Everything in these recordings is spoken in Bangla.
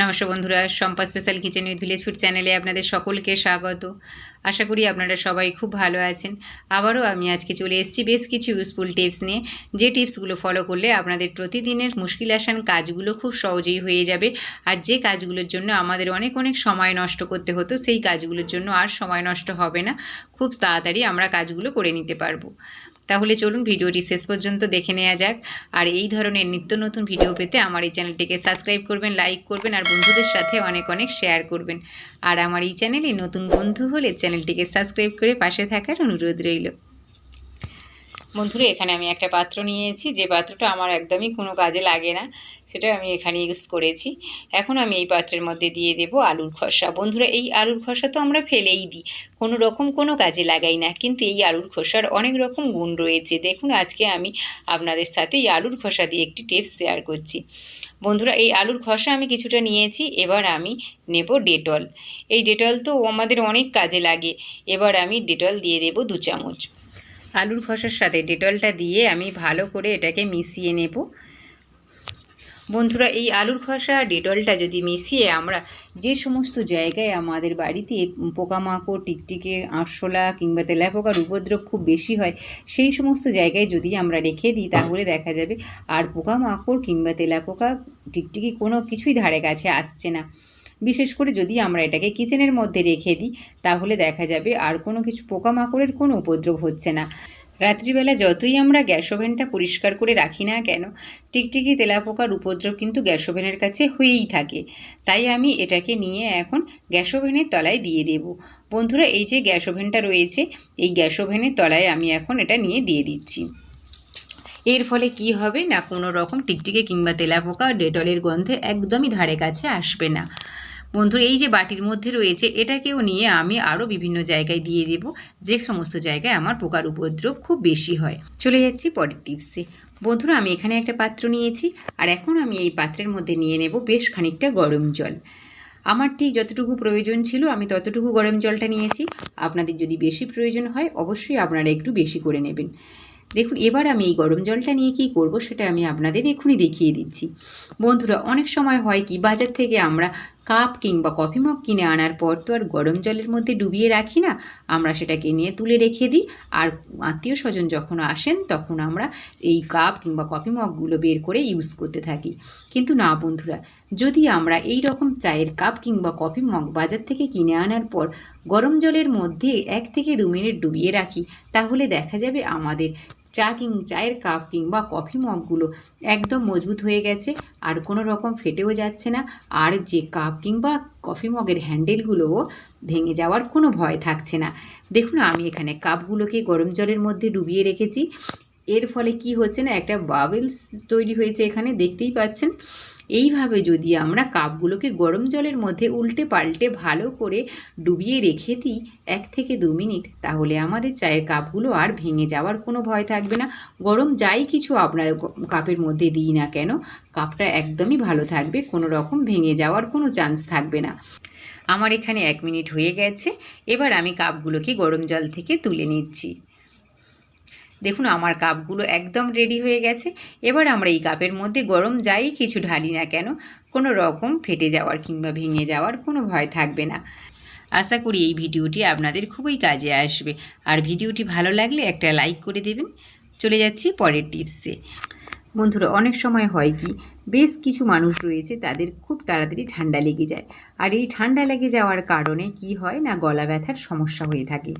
নমস্কার বন্ধুরা Sampa special kitchen with village food চ্যানেলে আপনাদের সকলকে স্বাগত। আশা করি আপনারা সবাই খুব ভালো আছেন। আবারও আমি আজকে চলে এসেছি বেশ কিছু ইউজফুল টিপস নিয়ে। যে টিপসগুলো ফলো করলে আপনাদের প্রতিদিনের মুশকিল আসান কাজগুলো খুব সহজেই হয়ে যাবে। আর যে কাজগুলোর জন্য আমাদের অনেক অনেক সময় নষ্ট করতে হতো, সেই কাজগুলোর জন্য আর সময় নষ্ট হবে না। খুব তাড়াতাড়ি আমরা কাজগুলো করে নিতে পারব। তাহলে চলুন ভিডিওটি শেষ পর্যন্ত দেখে নেওয়া যাক। আর এই ধরনের নিত্য নতুন ভিডিও পেতে আমার এই চ্যানেলটিকে সাবস্ক্রাইব করবেন, লাইক করবেন আর বন্ধুদের সাথে অনেক অনেক শেয়ার করবেন। আর আমার এই চ্যানেলে নতুন বন্ধু হলে চ্যানেলটিকে সাবস্ক্রাইব করে পাশে থাকার অনুরোধ রইল। বন্ধুরা, এখানে আমি একটা পাত্র নিয়েছি। যে পাত্রটা আমার একদমই কোনো কাজে লাগে না। সেটা আমি এখানে ইউজ করেছি। এখন আমি এই পাত্রের মধ্যে দিয়ে দেব আলুর খোসা। বন্ধুরা, এই আলুর খোসা তো আমরা ফেলেই দিই। কোনো রকম কোনো কাজে লাগাই না, কিন্তু এই আলুর খোসার অনেক রকম গুণ রয়েছে। দেখুন, আজকে আমি আপনাদের সাথে এই আলুর খোসা দিয়ে একটি টিপস শেয়ার করছি। বন্ধুরা, এই আলুর খসা আমি কিছুটা নিয়েছি, এবার আমি নেব ডেটল। এই ডেটল তো আমাদের অনেক কাজে লাগে। এবার আমি ডেটল দিয়ে দেব দু চামচ। আলুর খোসার সাথে ডেটলটা দিয়ে আমি ভালো করে এটাকে মিশিয়ে নেব। বন্ধুরা, এই আলুর খোসা ডেটলটা যদি মিশিয়ে আমরা যে সমস্ত জায়গায় আমাদের বাড়িতে পোকামাকড়, টিকটিকে, আরশোলা কিংবা তেলাপোকার উপদ্রব খুব বেশি হয়, সেই সমস্ত জায়গায় যদি আমরা রেখে দিই, তাহলে দেখা যাবে আর পোকামাকড় কিংবা তেলাপোকা, টিকটিকি কোনো কিছুই ধারে কাছে আসছে না। বিশেষ করে যদি আমরা এটাকে কিচেনের মধ্যে রেখে দিই, তাহলে দেখা যাবে আর কোনো কিছু পোকামাকড়ের কোনো উপদ্রব হচ্ছে না। রাত্রিবেলা যতই আমরা গ্যাস ওভেনটা পরিষ্কার করে রাখি না কেন, টিকটিকি তেলাপোকার উপদ্রব কিন্তু গ্যাস ওভেনের কাছে হয়েই থাকে। তাই আমি এটাকে নিয়ে এখন গ্যাস ওভেনের তলায় দিয়ে দেব। বন্ধুরা, এই যে গ্যাস ওভেনটা রয়েছে, এই গ্যাস ওভেনের তলায় আমি এখন এটা নিয়ে দিয়ে দিচ্ছি। এর ফলে কি হবে না, কোনো রকম টিকটিকে কিংবা তেলাপোকা ডেটলের গন্ধে একদমই ধারে কাছে আসবে না। বন্ধুরা এই যে বাটির মধ্যে রয়েছে, এটাকেও নিয়ে আমি আরও বিভিন্ন জায়গায় দিয়ে দেব, যে সমস্ত জায়গায় আমার পোকার উপদ্রব খুব বেশি হয়। চলে যাচ্ছি পরের টিপসে বন্ধুরা, আমি এখানে একটা পাত্র নিয়েছি, আর এখন আমি এই পাত্রের মধ্যে নিয়ে নেব বেশ খানিকটা গরম জল। আমার ঠিক যতটুকু প্রয়োজন ছিল, আমি ততটুকু গরম জলটা নিয়েছি। আপনাদের যদি বেশি প্রয়োজন হয়, অবশ্যই আপনারা একটু বেশি করে নেবেন। দেখুন, এবার আমি এই গরম জলটা নিয়ে কী করব, সেটা আমি আপনাদের এক্ষুনি দেখিয়ে দিচ্ছি। বন্ধুরা, অনেক সময় হয় কি, বাজার থেকে আমরা কাপ কিংবা কফি মগ কিনে আনার পর তো আর গরম জলের মধ্যে ডুবিয়ে রাখি না। আমরা সেটাকে নিয়ে তুলে রেখে দিই। আর আত্মীয় স্বজন যখন আসেন, তখন আমরা এই কাপ কিংবা কফি মগগুলো বের করে ইউজ করতে থাকি। কিন্তু না, বন্ধুরা, যদি আমরা এই রকম চায়ের কাপ কিংবা কফি মগ বাজার থেকে কিনে আনার পর গরম জলের মধ্যে এক থেকে দু মিনিট ডুবিয়ে রাখি, তাহলে দেখা যাবে আমাদের চা কিং চায়ের কাপ কিংবা কফি মগগুলো একদম মজবুত হয়ে গেছে আর কোনো রকম ফেটেও যাচ্ছে না। আর যে কাপ কিংবা কফি মগের হ্যান্ডেলগুলোও ভেঙে যাওয়ার কোনো ভয় থাকছে না। দেখুন, আমি এখানে কাপগুলোকে গরম জলের মধ্যে ডুবিয়ে রেখেছি। এর ফলে কি হচ্ছে না, একটা বাবেলস তৈরি হয়েছে এখানে, দেখতেই পাচ্ছেন। এইভাবে যদি আমরা কাপগুলোকে গরম জলের মধ্যে উল্টে পাল্টে ভালো করে ডুবিয়ে রেখে দিই এক থেকে দু মিনিট, তাহলে আমাদের চায়ের কাপগুলো আর ভেঙে যাওয়ার কোনো ভয় থাকবে না। গরম যাই কিছু আপনার কাপের মধ্যে দিই না কেন, কাপটা একদমই ভালো থাকবে, কোনো রকম ভেঙে যাওয়ার কোনো চান্স থাকবে না। আমার এখানে এক মিনিট হয়ে গেছে, এবার আমি কাপগুলোকে গরম জল থেকে তুলে নিচ্ছি। দেখুন, আমার কাপগুলো একদম রেডি হয়ে গেছে। এবার আমরা এই কাপের মধ্যে গরম যাই কিছু ঢালি না কেন, কোনো রকম ফেটে যাওয়ার কিংবা ভেঙে যাওয়ার কোনো ভয় থাকবে না। আশা করি এই ভিডিওটি আপনাদের খুবই কাজে আসবে। আর ভিডিওটি ভালো লাগলে একটা লাইক করে দেবেন। চলে যাচ্ছি পরের টিপসে বন্ধুরা, অনেক সময় হয় কি, বেশ কিছু মানুষ রয়েছে তাদের খুব তাড়াতাড়ি ঠান্ডা লেগে যায়। আর এই ঠান্ডা লেগে যাওয়ার কারণে কি হয় না, গলা ব্যথার সমস্যা হয়ে থাকে।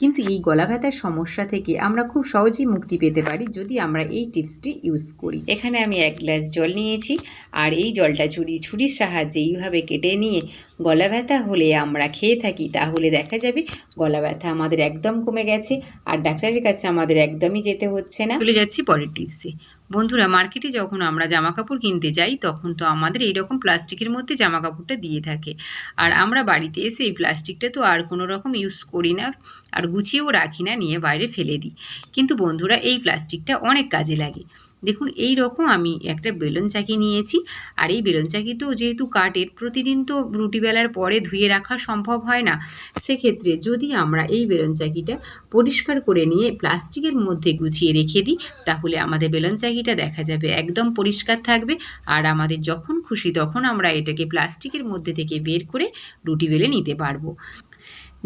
কিন্তু এই গলা ব্যথার সমস্যা থেকে আমরা খুব সহজেই মুক্তি পেতে পারি যদি আমরা এই টিপসটি ইউজ করি। এখানে আমি এক গ্লাস জল নিয়েছি আর এই জলটা ছুরি, ছুরির সাহায্যে এইভাবে কেটে নিয়ে গলা ব্যথা হলে আমরা খেয়ে থাকি, তাহলে দেখা যাবে গলা ব্যথা আমাদের একদম কমে গেছে আর ডাক্তারের কাছে আমাদের একদমই যেতে হচ্ছে না। চলে যাচ্ছি পরের টিপসে। বন্ধুরা, মার্কেটে যখন আমরা জামা কাপড় কিনতে যাই, তখন তো আমাদের এইরকম প্লাস্টিকের মধ্যে জামা কাপড়টা দিয়ে থাকে। আর আমরা বাড়িতে এসে এই প্লাস্টিকটা তো আর কোনো রকম ইউজ করি না আর গুছিয়েও রাখি না, নিয়ে বাইরে ফেলে দিই। কিন্তু বন্ধুরা, এই প্লাস্টিকটা অনেক কাজে লাগে। দেখুন, এই রকম আমি একটা বেলুন চাকি নিয়েছি। আর এই বেলুন চাকি তো যেহেতু কাঠের, প্রতিদিন তো রুটি বেলার পরে ধুয়ে রাখা সম্ভব হয় না। সেক্ষেত্রে যদি আমরা এই বেলুন চাকিটা পরিষ্কার করে নিয়ে প্লাস্টিকের মধ্যে গুছিয়ে রেখে দিই, তাহলে আমাদের বেলুন চাকিটা দেখা যাবে একদম পরিষ্কার থাকবে। আর আমাদের যখন খুশি তখন আমরা এটাকে প্লাস্টিকের মধ্যে থেকে বের করে রুটি বেলে নিতে পারব।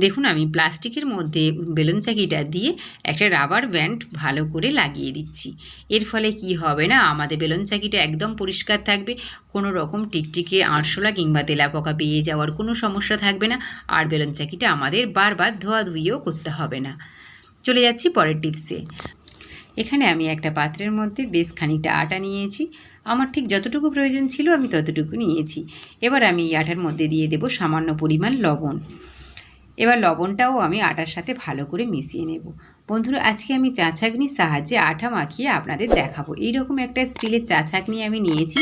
দেখুন, আমি প্লাস্টিকের মধ্যে বেলুন চাকিটা দিয়ে একটা রাবার ব্যান্ড ভালো করে লাগিয়ে দিচ্ছি। এর ফলে কি হবে না, আমাদের বেলুন চাকিটা একদম পরিষ্কার থাকবে, কোনো রকম টিকটিকে আরশোলা কিংবা তেলাপোকা পেয়ে যাওয়ার কোনো সমস্যা থাকবে না, আর বেলুন চাকিটা আমাদের বারবার ধোয়া ধুইয়েও করতে হবে না। চলে যাচ্ছি পরের টিপসে এখানে আমি একটা পাত্রের মধ্যে বেশ খানিকটা আটা নিয়েছি। আমার ঠিক যতটুকু প্রয়োজন ছিল আমি ততটুকু নিয়েছি। এবার আমি এই আটার মধ্যে দিয়ে দেব সামান্য পরিমাণ লবণ। এবার লবণটাও আমি আটার সাথে ভালো করে মিশিয়ে নেব। বন্ধুরা, আজকে আমি চা ছাঁকনির সাহায্যে আটা মাখিয়ে আপনাদের দেখাবো। এইরকম একটা স্টিলের চা ছাঁকনি আমি নিয়েছি।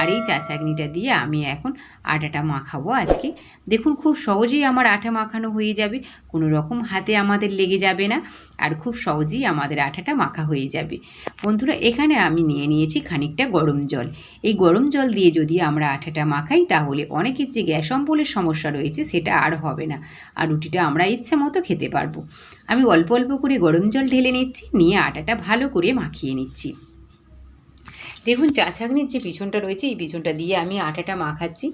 আর এই চা ছাঁকনিটা দিয়ে আমি এখন আটাটা মাখাবো আজকে। দেখুন, খুব সহজেই আমার আটা মাখানো হয়ে যাবে, কোনো রকম হাতে আমাদের লেগে যাবে না, আর খুব সহজেই আমাদের আটাটা মাখা হয়ে যাবে। বন্ধুরা, এখানে আমি নিয়ে নিয়েছি খানিকটা গরম জল। এই গরম জল দিয়ে যদি আমরা আটাটা মাখাই, তাহলে অনেকের যে গ্যাস অম্বলের সমস্যা রয়েছে, সেটা আর হবে না, আর রুটিটা আমরা ইচ্ছা মতো খেতে পারব। আমি অল্প অল্প করে গরম জল ঢেলে নিচ্ছি, নিয়ে আটাটা ভালো করে মাখিয়ে নিচ্ছি। দেখুন চা ছাঁকনির যে পিছনটা রয়েছে, এই পিছনটা দিয়ে আমি আটাটা মাখাচ্ছি।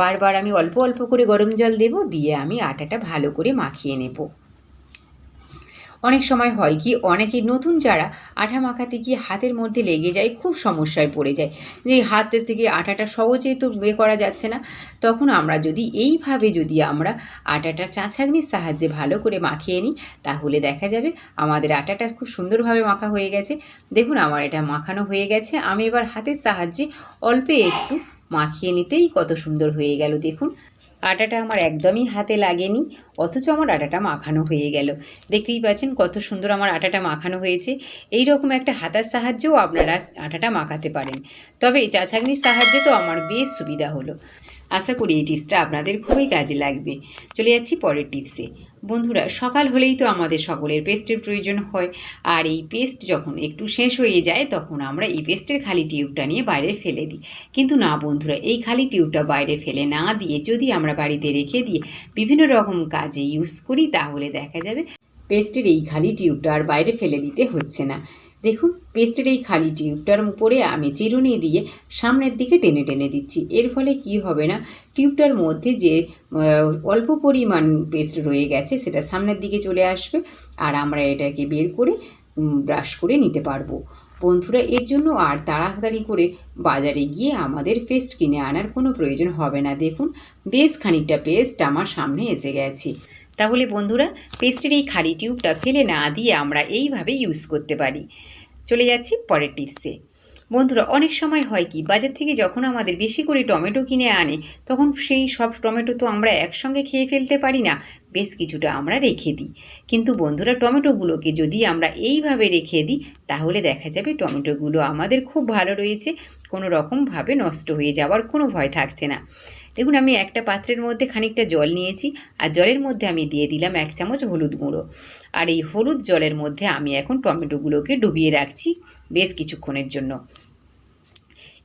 বারবার আমি অল্প অল্প করে গরম জল দেব, দিয়ে আমি আটাটা ভালো করে মাখিয়ে নেব। অনেক সময় হয় কি, অনেকে নতুন যারা আঠা মাখাতে গিয়ে হাতের মধ্যে লেগে যায়, খুব সমস্যায় পড়ে যায়। যে হাতের থেকে আটাটা সহজে তো বের করা যাচ্ছে না। তখন আমরা যদি এইভাবে যদি আমরা আটাটা চা ছাঁকনির সাহায্যে ভালো করে মাখিয়ে নিই, তাহলে দেখা যাবে আমাদের আটাটা খুব সুন্দরভাবে মাখা হয়ে গেছে। দেখুন, আমার এটা মাখানো হয়ে গেছে। আমি এবার হাতের সাহায্যে অল্পে একটু মাখিয়ে নিতেই কত সুন্দর হয়ে গেল, দেখুন। আটাটা আমার একদমই হাতে লাগেনি, অথচ আমার আটাটা মাখানো হয়ে গেল। দেখতেই পাচ্ছেন কত সুন্দর আমার আটাটা মাখানো হয়েছে। এই রকম একটা হাতার সাহায্যেও আপনারা আটাটা মাখাতে পারেন। তবে চা ছাঁকনির সাহায্যে তো আমার বেশ সুবিধা হলো। আশা করি এই টিপসটা আপনাদের খুবই কাজে লাগবে। চলে যাচ্ছি পরের টিপসে। বন্ধুরা, সকাল হলেই তো আমাদের সকলের পেস্টের প্রয়োজন হয়। আর এই পেস্ট যখন একটু শেষ হয়ে যায়, তখন আমরা এই পেস্টের খালি টিউবটা নিয়ে বাইরে ফেলে দিই। কিন্তু না বন্ধুরা, এই খালি টিউবটা বাইরে ফেলে না দিয়ে যদি আমরা বাড়িতে রেখে দিয়ে বিভিন্ন রকম কাজে ইউজ করি, তাহলে দেখা যাবে পেস্টের এই খালি টিউবটা আর বাইরে ফেলে দিতে হচ্ছে না। দেখুন, পেস্টের এই খালি টিউবটার উপরে আমি চিরুনি দিয়ে সামনের দিকে টেনে টেনে দিচ্ছি। এর ফলে কি হবে না? টিউবটার মধ্যে যে অল্প পরিমাণ পেস্ট রয়ে গেছে, সেটা সামনের দিকে চলে আসবে আর আমরা এটাকে বের করে ব্রাশ করে নিতে পারব। বন্ধুরা, এর জন্য আর তাড়াতাড়ি করে বাজারে গিয়ে আমাদের পেস্ট কিনে আনার কোনো প্রয়োজন হবে না। দেখুন, বেশ খানিকটা পেস্ট আমার সামনে এসে গেছে। তাহলে বন্ধুরা, পেস্টের এই খালি টিউবটা ফেলে না দিয়ে আমরা এইভাবে ইউজ করতে পারি। চলে যাচ্ছি পরের টিপসে। বন্ধুরা, অনেক সময় হয় কি, বাজার থেকে যখন আমাদের বেশি করে টমেটো কিনে আনে, তখন সেই সব টমেটো তো আমরা একসঙ্গে খেয়ে ফেলতে পারি না, বেশ কিছুটা আমরা রেখে দিই। কিন্তু বন্ধুরা, টমেটোগুলোকে যদি আমরা এইভাবে রেখে দিই, তাহলে দেখা যাবে টমেটোগুলো আমাদের খুব ভালো রয়েছে কোনো রকমভাবে নষ্ট হয়ে যাওয়ার কোনো ভয় থাকছে না। দেখুন, আমি একটা পাত্রের মধ্যে খানিকটা জল নিয়েছি, আর জলের মধ্যে আমি দিয়ে দিলাম এক চামচ হলুদ গুঁড়ো। আর এই হলুদ জলের মধ্যে আমি এখন টমেটোগুলোকে ডুবিয়ে রাখছি বেশ কিছুক্ষণের জন্য।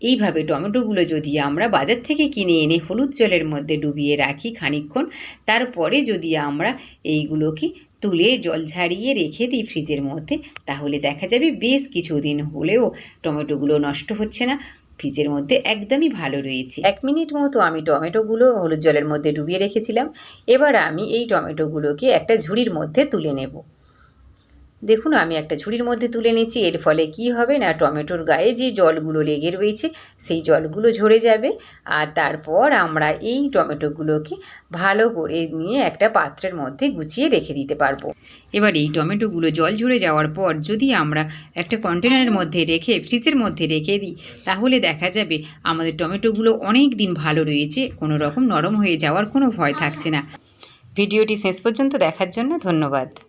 এইভাবে টমেটোগুলো যদি আমরা বাজার থেকে কিনে এনে হলুদ জলের মধ্যে ডুবিয়ে রাখি খানিকক্ষণ, তারপরে যদি আমরা এইগুলোকে তুলে জল ঝাড়িয়ে রেখে দিই ফ্রিজের মধ্যে, তাহলে দেখা যাবে বেশ কিছুদিন হলেও টমেটোগুলো নষ্ট হচ্ছে না। ফ্রিজের মধ্যে একদমই ভালো রয়েছে। এক মিনিট মতো আমি টমেটোগুলো হলুদ জলের মধ্যে ডুবিয়ে রেখেছিলাম। এবার আমি এই টমেটোগুলোকে একটা ঝুড়ির মধ্যে তুলে নেব। দেখুন, আমি একটা ঝুড়ির মধ্যে তুলে নিচ্ছি, এর ফলে কি হবে না, টমেটোর গায়ে যে জলগুলো লেগে রয়েছে, সেই জলগুলো ঝরে যাবে। আর তারপর আমরা এই টমেটোগুলোকে ভালো করে নিয়ে একটা পাত্রের মধ্যে গুছিয়ে রেখে দিতে পারব। এবার এই টমেটোগুলো জল ঝরে যাওয়ার পর যদি আমরা একটা কন্টেনারের মধ্যে রেখে, ফ্রিজের মধ্যে রেখে দিই, তাহলে দেখা যাবে আমাদের টমেটোগুলো অনেক দিন ভালো রয়েছে, কোনো রকম নরম হয়ে যাওয়ার কোনো ভয় থাকছে না। ভিডিওটি শেষ পর্যন্ত দেখার জন্য ধন্যবাদ।